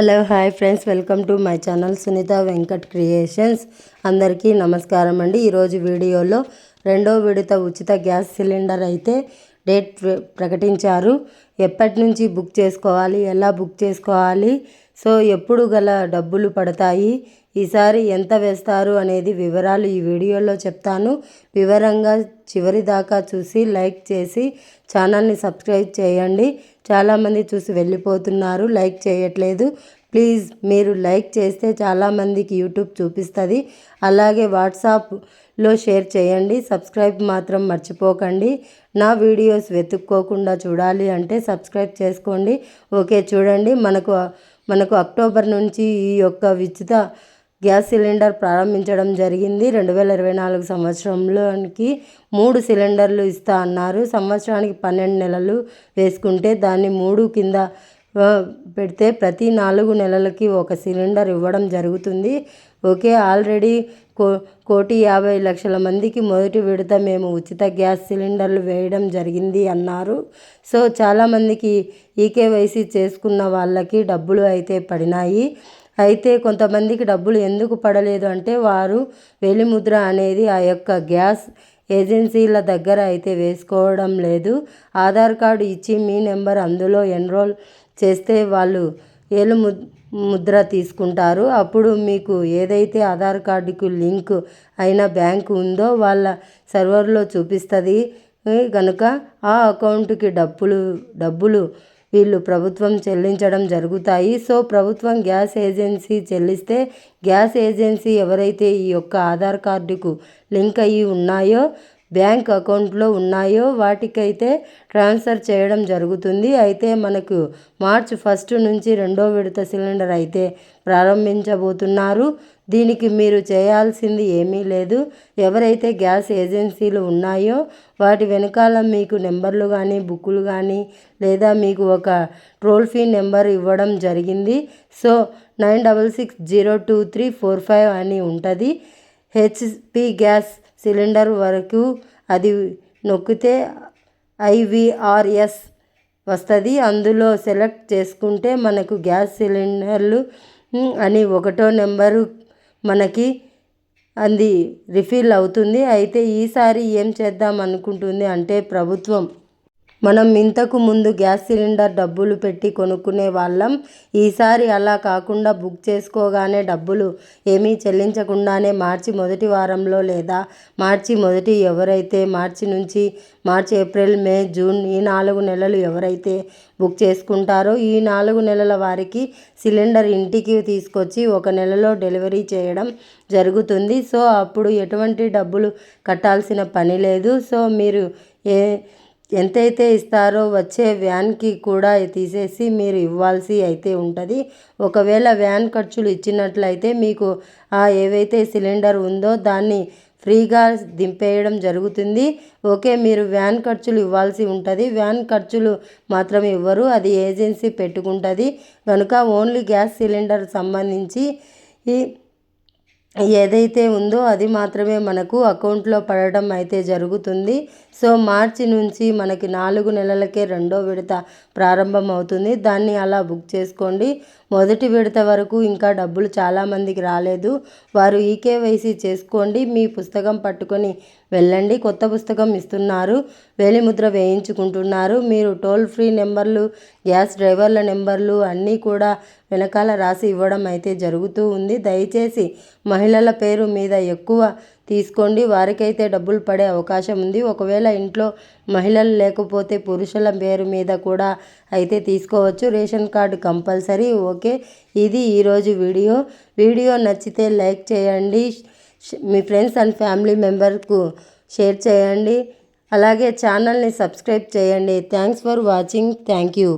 Hello hi friends. Welcome to my channel Sunitha Venkat creations. అందరికీ నమస్కారం అండి. ఈరోజు వీడియోలో రెండో విడత ఉచిత గ్యాస్ సిలిండర్ అయితే డేట్ ప్రకటించారు. ఎప్పటి నుంచి బుక్ చేసుకోవాలి? ఎలా బుక్ చేసుకోవాలి? సో ఎప్పుడు గల డబ్బులు పడతాయి? ఈసారి ఎంత వేస్తారు? అనేది వివరాలు ఈ వీడియోలో చెప్తాను. వివరంగా చివరి దాకా చూసి లైక్ చేసి ఛానల్ని సబ్స్క్రైబ్ చేయండి. చాలామంది చూసి వెళ్ళిపోతున్నారు. లైక్ చేయట్లేదు. ప్లీజ్ మీరు లైక్ చేస్తే చాలామందికి యూట్యూబ్ చూపిస్తుంది. అలాగే వాట్సాప్లో షేర్ చేయండి. సబ్స్క్రైబ్ మాత్రం మర్చిపోకండి. నా వీడియోస్ వెతుక్కోకుండా చూడాలి అంటే సబ్స్క్రైబ్ చేసుకోండి. ఓకే చూడండి. మనకు మనకు అక్టోబర్ నుంచి ఈ యొక్క ఉచిత గ్యాస్ సిలిండర్ ప్రారంభించడం జరిగింది. రెండు వేల ఇరవై నాలుగు సంవత్సరంలోనికి మూడు సిలిండర్లు ఇస్తా అన్నారు. సంవత్సరానికి పన్నెండు నెలలు వేసుకుంటే దాన్ని మూడు కింద పెడితే ప్రతి నాలుగు నెలలకి ఒక సిలిండర్ ఇవ్వడం జరుగుతుంది. ఓకే ఆల్రెడీ కో కోటి యాభై లక్షల మందికి మొదటి విడత మేము ఉచిత గ్యాస్ సిలిండర్లు వేయడం జరిగింది అన్నారు. సో చాలామందికి ఈకేవైసీ చేసుకున్న వాళ్ళకి డబ్బులు అయితే పడినాయి. అయితే కొంతమందికి డబ్బులు ఎందుకు పడలేదు అంటే వారు వెలిముద్ర అనేది ఆ యొక్క గ్యాస్ ఏజెన్సీల దగ్గర అయితే వేసుకోవడం లేదు. ఆధార్ కార్డు ఇచ్చి మీ నెంబర్ అందులో ఎన్రోల్ చేస్తే వాళ్ళు ఏలు ముద్ర తీసుకుంటారు. అప్పుడు మీకు ఏదైతే ఆధార్ కార్డుకు లింక్ అయిన బ్యాంకు ఉందో వాళ్ళ సర్వర్లో చూపిస్తుంది. కనుక ఆ అకౌంట్కి డబ్బులు డబ్బులు వీళ్ళు ప్రభుత్వం చెల్లించడం జరుగుతాయి. సో ప్రభుత్వం గ్యాస్ ఏజెన్సీ చెల్లిస్తే గ్యాస్ ఏజెన్సీ ఎవరైతే ఈ యొక్క ఆధార్ కార్డుకు లింక్ అయ్యి ఉన్నాయో బ్యాంక్ అకౌంట్లో ఉన్నాయో వాటికైతే ట్రాన్స్ఫర్ చేయడం జరుగుతుంది. అయితే మనకు మార్చ్ ఫస్ట్ నుంచి రెండో విడత సిలిండర్ అయితే ప్రారంభించబోతున్నారు. దీనికి మీరు చేయాల్సింది ఏమీ లేదు. ఎవరైతే గ్యాస్ ఏజెన్సీలు ఉన్నాయో వాటి వెనకాల మీకు నెంబర్లు కానీ బుక్కులు కానీ లేదా మీకు ఒక టోల్ ఫ్రీ నెంబర్ ఇవ్వడం జరిగింది. So nine double six zero two three four five అని ఉంటుంది. హెచ్పి గ్యాస్ సిలిండర్ వరకు అది నొక్కితే ఐవిఆర్ఎస్ వస్తుంది. అందులో సెలెక్ట్ చేసుకుంటే మనకు గ్యాస్ సిలిండర్లు అని ఒకటో నెంబరు మనకి అది రిఫిల్ అవుతుంది. అయితే ఈసారి ఏం చేద్దాం అనుకుంటుంది అంటే ప్రభుత్వం మనం ఇంతకు ముందు గ్యాస్ సిలిండర్ డబ్బులు పెట్టి కొనుక్కునే వాళ్ళం. ఈసారి అలా కాకుండా బుక్ చేసుకోగానే డబ్బులు ఏమీ చెల్లించకుండానే మార్చి మొదటి వారంలో లేదా మార్చి మొదటి ఎవరైతే మార్చి నుంచి మార్చి ఏప్రిల్ మే జూన్ ఈ నాలుగు నెలలు ఎవరైతే బుక్ చేసుకుంటారో ఈ నాలుగు నెలల వారికి సిలిండర్ ఇంటికి తీసుకొచ్చి ఒక నెలలో డెలివరీ చేయడం జరుగుతుంది. సో అప్పుడు ఎటువంటి డబ్బులు కట్టాల్సిన పని లేదు. సో మీరు ఏ ఎంతైతే ఇస్తారో వచ్చే వ్యాన్కి కూడా తీసేసి మీరు ఇవ్వాల్సి అయితే ఉంటుంది. ఒకవేళ వ్యాన్ ఖర్చులు ఇచ్చినట్లయితే మీకు ఆ ఏవైతే సిలిండర్ ఉందో దాన్ని ఫ్రీగా దింపేయడం జరుగుతుంది. ఓకే మీరు వ్యాన్ ఖర్చులు ఇవ్వాల్సి ఉంటుంది. వ్యాన్ ఖర్చులు మాత్రం ఇవ్వరు అది ఏజెన్సీ పెట్టుకుంటుంది. కనుక ఓన్లీ గ్యాస్ సిలిండర్ సంబంధించి ఈ ఏదైతే ఉందో అది మాత్రమే మనకు అకౌంట్లో పడటం అయితే జరుగుతుంది. సో మార్చి నుంచి మనకి నాలుగు నెలలకే రెండో విడత ప్రారంభం అవుతుంది దాన్ని అలా బుక్ చేసుకోండి. మొదటి విడత వరకు ఇంకా డబ్బులు చాలామందికి రాలేదు. వారు ఈకేవైసీ చేసుకోండి మీ పుస్తకం పట్టుకొని వెళ్ళండి. కొత్త పుస్తకం ఇస్తున్నారు వేలిముద్ర వేయించుకుంటున్నారు. మీరు టోల్ ఫ్రీ నెంబర్లు గ్యాస్ డ్రైవర్ల నెంబర్లు అన్నీ కూడా వెనకాల రాసి ఇవ్వడం అయితే జరుగుతూ ఉంది. దయచేసి మహిళల పేరు మీద ఎక్కువ తీసుకోండి. వారికైతే డబ్బులు పడే అవకాశం ఉంది. ఒకవేళ ఇంట్లో మహిళలు లేకపోతే పురుషుల పేరు మీద కూడా అయితే తీసుకోవచ్చు. Ration card compulsory. ఓకే. ఇది ఈరోజు వీడియో. వీడియో నచ్చితే లైక్ చేయండి. మీ ఫ్రెండ్స్ అండ్ ఫ్యామిలీ మెంబర్కు షేర్ చేయండి. అలాగే ఛానల్ని సబ్స్క్రైబ్ చేయండి. Thanks for watching. Thank you.